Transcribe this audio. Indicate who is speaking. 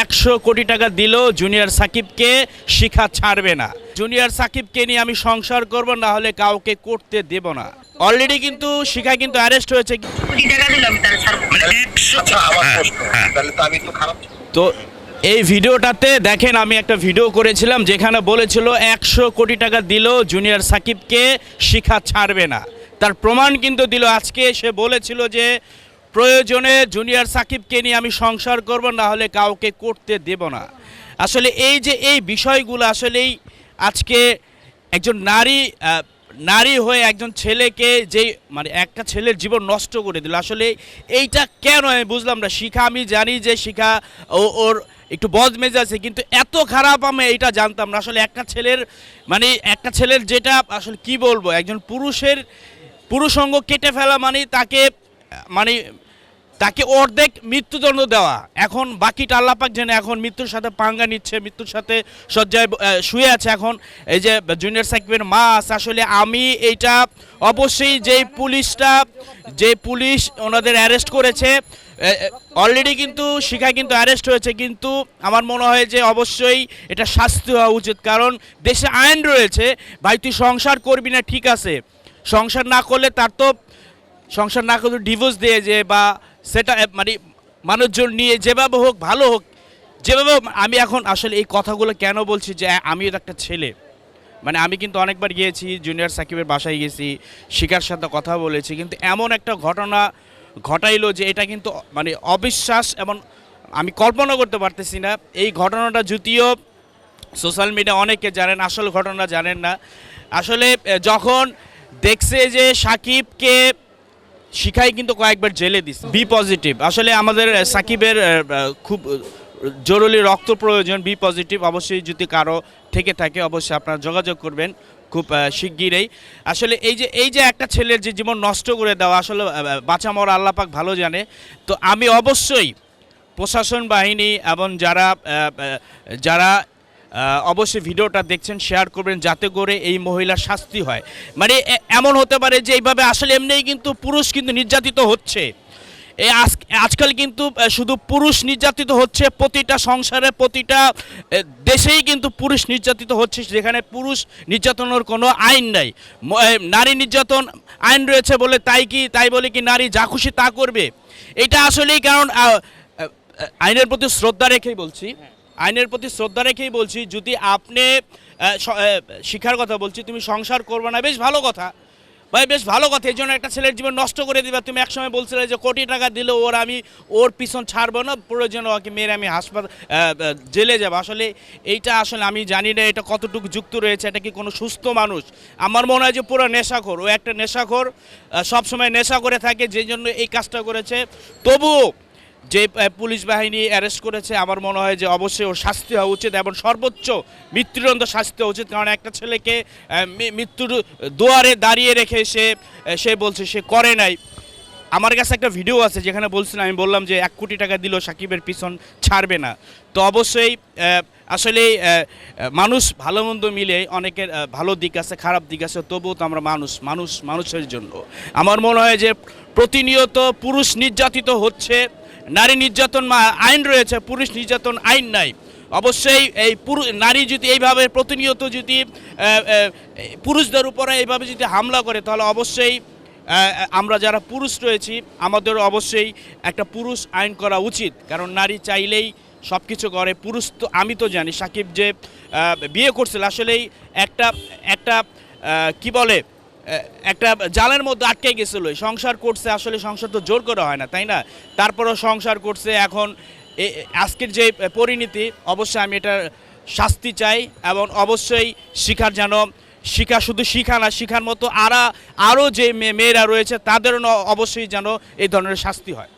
Speaker 1: একশো কোটি টাকা দিল জুনিয়র সাকিবকে শিখা ছাড়বে না। জুনিয়র সাকিবকে নিয়ে আমি সংসার করব না হলে কাউকে করতে দেব না। অলরেডি কিন্তু শিখা কিন্তু অ্যারেস্ট হয়েছে।
Speaker 2: আচ্ছা আমি তো খারাপ।
Speaker 1: তো এই ভিডিওটাতে দেখেন আমি একটা ভিডিও করেছিলাম যেখানে বলেছিল একশো কোটি টাকা দিল জুনিয়র সাকিবকে শিখা ছাড়বে না। তার প্রমাণ কিন্তু দিল। আজকে সে বলেছিল যে প্রয়োজনে জুনিয়র সাকিবকে নিয়ে আমি সংসার করব, না হলে কাউকে করতে দেব না। আসলে এই যে এই বিষয়গুলো আসলেই আজকে একজন নারী নারী হয়ে একজন ছেলেকে যেই মানে একটা ছেলের জীবন নষ্ট করে দিল, আসলে এইটা কেন আমি বুঝলাম না। শিখা আমি জানি যে শিখা ও ওর একটু বদ মেজাজে কিন্তু এত খারাপ আমি এইটা জানতাম না। আসলে একটা ছেলের মানে একটা ছেলের যেটা আসলে কি বলব, একজন পুরুষের পুরুষঙ্গ কেটে ফেলা মানে তাকে মানে তাকে অর্ধেক মৃত্যুদণ্ড দেওয়া। এখন বাকিটা আল্লাপাক জেনে, এখন মৃত্যুর সাথে পাঙ্গা নিচ্ছে, মৃত্যুর সাথে শয্যায় শুয়ে আছে এখন। এই যে জুনিয়র সাকিবের মা আছে, আসলে আমি এইটা অবশ্যই যেই পুলিশটা যে পুলিশ ওনাদের অ্যারেস্ট করেছে অলরেডি কিন্তু শিখা কিন্তু অ্যারেস্ট হয়েছে, কিন্তু আমার মনে হয় যে অবশ্যই এটা শাস্তি হওয়া উচিত। কারণ দেশে আইন রয়েছে, ভাই তুই সংসার করবি না, ঠিক আছে। সংসার না করলে তার তো, সংসার না করে ডিভোর্স দিয়ে যে বা সেটা মানে মানুষজন নিয়ে যেভাবে হোক, ভালো হোক, যেভাবে আমি এখন আসলে এই কথাগুলো কেন বলছি যে আমিও একটা ছেলে। মানে আমি কিন্তু অনেকবার গিয়েছি, জুনিয়র সাকিবের বাসায় গেছি শিকার সাথে কথা বলেছি, কিন্তু এমন একটা ঘটনা ঘটাইলো যে, এটা কিন্তু মানে অবিশ্বাস এবং আমি কল্পনা করতে পারতেছি না। এই ঘটনাটা যদিও সোশ্যাল মিডিয়া অনেকে জানেন, আসল ঘটনা জানেন না। আসলে যখন দেখছে যে সাকিবকে শিখাই কিন্তু কয়েকবার জেলে দিচ্ছে বি পজিটিভ। আসলে আমাদের সাকিবের খুব জরুরি রক্ত প্রয়োজন, বি পজিটিভ। অবশ্যই যদি কারও থেকে থাকে, অবশ্যই আপনারা যোগাযোগ করবেন খুব শিগগিরই। আসলে এই যে এই যে একটা ছেলের যে জীবন নষ্ট করে দেওয়া, আসলে বাঁচা মরা আল্লাপাক ভালো জানে। তো আমি অবশ্যই প্রশাসন বাহিনী এবং যারা যারা অবশ্যই ভিডিওটা দেখছেন শেয়ার করবেন যাতে করে এই মহিলার শাস্তি হয়। মানে এমন হতে পারে যে এইভাবে আসলে এমনিই কিন্তু পুরুষ কিন্তু নির্যাতিত হচ্ছে। এই আজ- আজকাল কিন্তু শুধু পুরুষ নির্যাতিত হচ্ছে, প্রতিটা সংসারে, প্রতিটা দেশেই কিন্তু পুরুষ নির্যাতিত হচ্ছে, যেখানে পুরুষ নির্যাতনের কোনো আইন নাই। নারী নির্যাতন আইন রয়েছে বলে তাই কি, তাই বলে কি নারী যা খুশি তা করবে? এটা আসলেই কারণ আইনের প্রতি শ্রদ্ধা রেখেই বলছি। আইনের প্রতি শ্রদ্ধা রেখেই বলছি, যদি আপনি শিক্ষার কথা বলছি, তুমি সংসার করবে না, বেশ ভালো কথা। ভাই, বেশ ভালো কথা, এই জন্য একটা ছেলের জীবন নষ্ট করে দিবা। তুমি একসময় বলছিলে যে কোটি টাকা দিলে ওর আমি, ওর পিছন ছাড়বো না, প্রয়োজন ওকে মেরে আমি হাসপাতাল জেলে যাব। আসলে এইটা আসলে আমি জানি না, এটা কতটুকু যুক্ত রয়েছে, এটা কি কোনো সুস্থ মানুষ? আমার মনে হয় যে পুরো নেশাখোর, ও একটা নেশাখোর সবসময় নেশা করে থাকে যে জন্য এই কাজটা করেছে। তবুও যে পুলিশ বাহিনী অ্যারেস্ট করেছে, আমার মনে হয় যে অবশ্যই ও শাস্তি হওয়া উচিত এবং সর্বোচ্চ মৃত্যুদণ্ড শাস্তি হওয়া উচিত। কারণ একটা ছেলেকে মৃত্যুর দুয়ারে দাঁড়িয়ে রেখে সে সে বলছে সে করে নাই। আমার কাছে একটা ভিডিও আছে যেখানে বলছিলাম আমি বললাম যে এক কোটি টাকা দিল সাকিবের পিছন, ছাড়বে না। তো অবশ্যই আসলে মানুষ ভালো মন্দ মিলে অনেকের ভালো দিক আছে, খারাপ দিক আছে, তবুও তো আমরা মানুষ মানুষ, মানুষের জন্য। আমার মনে হয় যে প্রতিনিয়ত পুরুষ নির্যাতিত হচ্ছে, নারী নির্যাতন আইন রয়েছে, পুরুষ নির্যাতন আইন নাই। অবশ্যই এই পুরু, নারী যদি এইভাবে প্রতিনিয়ত যদি পুরুষদের উপরে এইভাবে যদি হামলা করে, তাহলে অবশ্যই আমরা যারা পুরুষ রয়েছি আমাদের অবশ্যই একটা পুরুষ আইন করা উচিত। কারণ নারী চাইলেই সব কিছু করে। পুরুষ তো আমি তো জানি, সাকিব যে বিয়ে করছিল, আসলেই একটা একটা কি বলে একটা জালের মধ্যে আটকে গেছিল। সংসার করছে, আসলে সংসার তো জোর করে হয় না, তাই না? তারপরও সংসার করছে, এখন আজকের যে পরিণতি, অবশ্যই আমি এটা শাস্তি চাই এবং অবশ্যই শিখার যেন, শিখা শুধু শিখা না, শিখার মতো আরা আরও যে মেয়ে- মেয়েরা রয়েছে, তাদেরও অবশ্যই যেন এই ধরনের শাস্তি হয়।